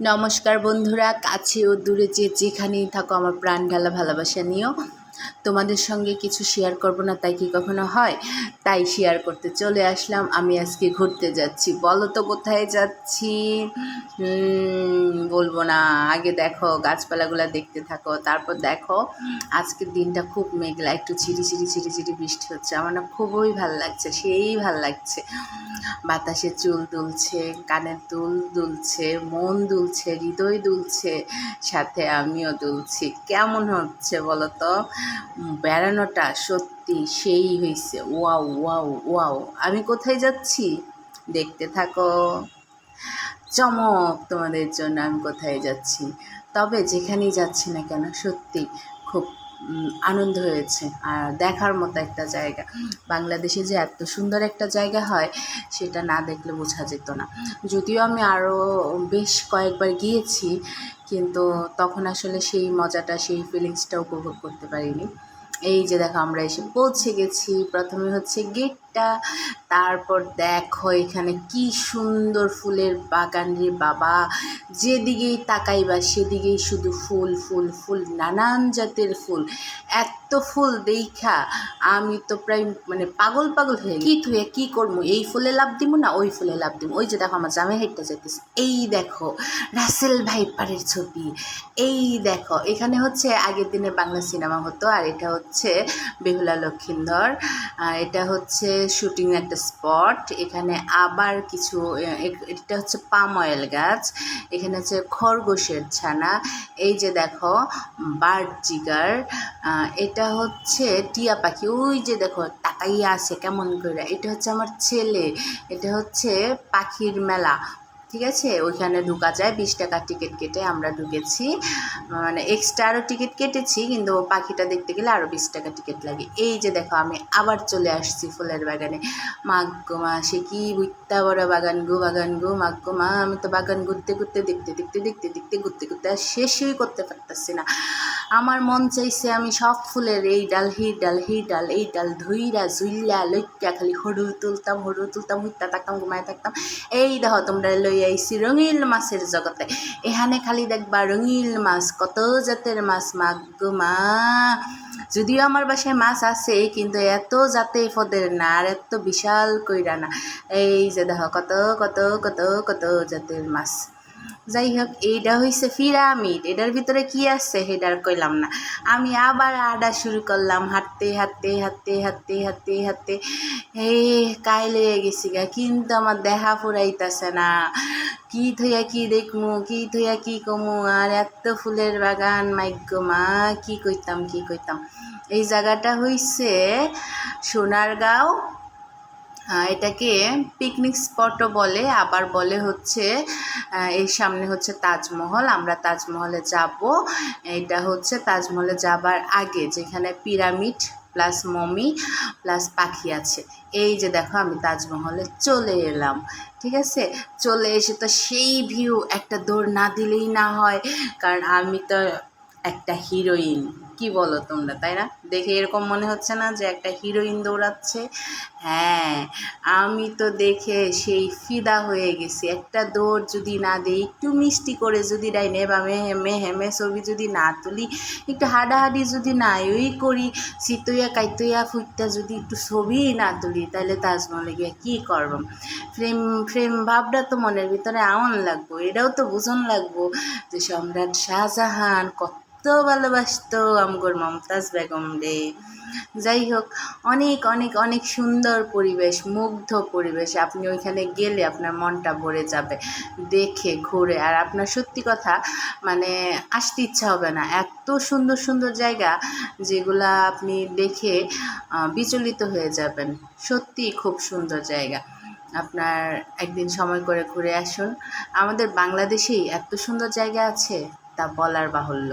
নমস্কার বন্ধুরা কাছে ও দূরে যে যেখানেই থাকো আমার প্রাণ ঢালা ভালোবাসা নিও। তোমাদের সঙ্গে কিছু শেয়ার করব না, তাই কি কখনো হয়? তাই শেয়ার করতে চলে আসলাম, আমি আজকে ঘুরতে যাচ্ছি। বলো তো কোথায় যাচ্ছি? বলব না। আগে দেখো, গাছপালাগুলো দেখতে থাকো, তারপর দেখো, আজকের দিনটা খুব মেঘলা, একটু ঝিরি ঝিরি ঝিরি ঝিরি বৃষ্টি হচ্ছে। আমার না খুবই ভালো লাগছে, সেই ভালো লাগছে। বাতাসে চুল দুলছে, কানের দুল দুলছে, মন দুলছে, হৃদয় দুলছে, সাথে আমিও দুলছি। কেমন হচ্ছে বলো তো? বেড়ানোটা সত্যি সেই হয়েছে ওয়াও ওয়াও ওয়াও। আমি কোথায় যাচ্ছি? দেখতে থাকো। চমক তোমাদের জন্য আমি কোথায় যাচ্ছি? তবে যেখানেই যাচ্ছি না কেন, সত্যি খুব আনন্দ হয়েছে। আর দেখার মতো একটা জায়গা। বাংলাদেশে যে এত সুন্দর একটা জায়গা হয়, সেটা না দেখলে বোঝা যেত না। যদিও আমি আরও বেশ কয়েকবার গিয়েছি, কিন্তু তখন আসলে সেই মজাটা, সেই ফিলিংসটা উপভোগ করতে পারিনি। এই যে দেখো আমরা এসে পৌঁছে গেছি। প্রথমে হচ্ছে গেটটা তারপর দেখো এখানে কি সুন্দর ফুলের বাগান রে বাবা। যেদিকেই তাকাইবা সেদিকেই শুধু ফুল ফুল ফুল, নানান জাতের ফুল। এত ফুল দেখা, আমি তো প্রায় মানে পাগল পাগল হয়ে। কি থুয়ে, কি করব এই ফুলে লাভ দিব না ওই ফুলে লাভ দিব ওই যে দেখো আমার জামাই হেঁটে যাইতেছে। এই দেখো, রাসেল ভাইপারের ছবি। এই দেখো, এখানে হচ্ছে আগের দিনে বাংলা সিনেমা হতো, আর এটা হচ্ছে বেহুলা লক্ষিন্দর। আর এটা হচ্ছে শুটিং একটা স্পট এখানে আবার কিছু এটা হচ্ছে পাম অয়েল গাছ, এখানে হচ্ছে খরগোশের ছানা, এই যে দেখো, বার্ড জিগার এটা হচ্ছে টিয়া পাখি, ওই যে দেখো, তাকাইয়া আছে কেমন করে এটা হচ্ছে আমার ছেলে, এটা হচ্ছে পাখির মেলা ঠিক আছে? ওইখানে ঢুকা যায়। বিশ টাকার টিকিট কেটে আমরা ঢুকেছি। মানে এক্সট্রা আরও টিকিট কেটেছি, কিন্তু পাখিটা দেখতে গেলে আরও বিশ টাকা টিকিট লাগে। এই যে দেখো, আমি আবার চলে আসছি ফুলের বাগানে। মাগ্গো মা, সে কি বুইত্তা বড় বাগান গো বাগান গো মাগ্গো মা। আমি তো বাগান ঘুরতে ঘুরতে, দেখতে দেখতে দেখতে দেখতে, ঘুরতে ঘুরতে আর শেষই করতে পারতেছি না। আমার মন চাইছে আমি সব ফুলের এই ডাল হি ডাল হি ডাল, এই ডাল ধুইরা জুইলা লইটা খালি হরু তুলতাম হরু তুলতাম হুইতা থাকতাম, ঘুমায় থাকতাম। এই দেখো, তোমরা লই আইছি, রঙিল মাছের জগতে। এখানে খালি দেখবা রঙিল মাছ, কত জাতের মাছ, মাগ মা। যদিও আমার বাসায় মাছ আছে, কিন্তু এত জাতে ফদের না, আর এত বিশাল কইরা না। এই যে দেখো, কত কত কত কত জাতের মাছ। যাই হোক এইটা হইছে পিরামিড। এটার ভিতরে কি আছে সেটার কইলাম না। আমি আবার আডা শুরু করলাম, হাঁটতে হাঁটতে হাঁটতে হাঁটতে হাঁটতে হাঁটতে। এই কাইলে গেছি গা, কিন্তু আমার দেখা ফুরাইতাছে না। কি থইয়া কি দেখমু, কি থইয়া কি কমু, আর এত ফুলের বাগান, মাইগ্য মা, কি কইতাম কি কইতাম। এই জায়গাটা হইছে সোনারগাঁও এটাকে পিকনিক স্পটও বলে, আবার বলে হচ্ছে এর সামনে হচ্ছে তাজমহল, আমরা তাজমহলে যাব। এটা হচ্ছে তাজমহলে যাবার আগে, যেখানে পিরামিড প্লাস মমি প্লাস পাখি আছে। এই যে দেখো, আমি তাজমহলে চলে এলাম, ঠিক আছে? চলে এসে তো সেই ভিউ একটা দৌড় না দিলেই না হয়, কারণ আমি তো একটা হিরোইন কি বলো তোমরা, তাই না? দেখে এরকম মনে হচ্ছে না যে একটা হিরোইন দৌড়াচ্ছে? হ্যাঁ আমি তো দেখে সেই ফিদা হয়ে গেছি। একটা দৌড় যদি না দিই, একটু মিষ্টি করে যদি ডাইনে বামে হেমে হেমে ছবি যদি না তুলি, একটু হাডাহাডি যদি না, ওই করি। সিতইয়া কাইতইয়া ফুটটা যদি একটু ছবি না তুলি, তাহলে তাজমহলে গিয়ে কী করব? ফ্রেম ফ্রেম ভাবটা তো মনের ভিতরে আমন লাগবো, এটাও তো বুঝন লাগবো যে সম্রাট শাহজাহান কত ভালোবাসতো আমগর মমতাজ বেগম রে। যাই হোক, অনেক অনেক অনেক সুন্দর পরিবেশ, মুগ্ধ পরিবেশ। আপনি ওইখানে গেলে আপনার মনটা ভরে যাবে, দেখে, ঘুরে। আর আপনার সত্যি কথা মানে আসতে ইচ্ছা হবে না। এত সুন্দর সুন্দর জায়গা যেগুলা আপনি দেখে বিচলিত হয়ে যাবেন। সত্যি খুব সুন্দর জায়গা। আপনার একদিন সময় করে ঘুরে আসুন। আমাদের বাংলাদেশেই এত সুন্দর জায়গা আছে, তা বলার বাহুল্য।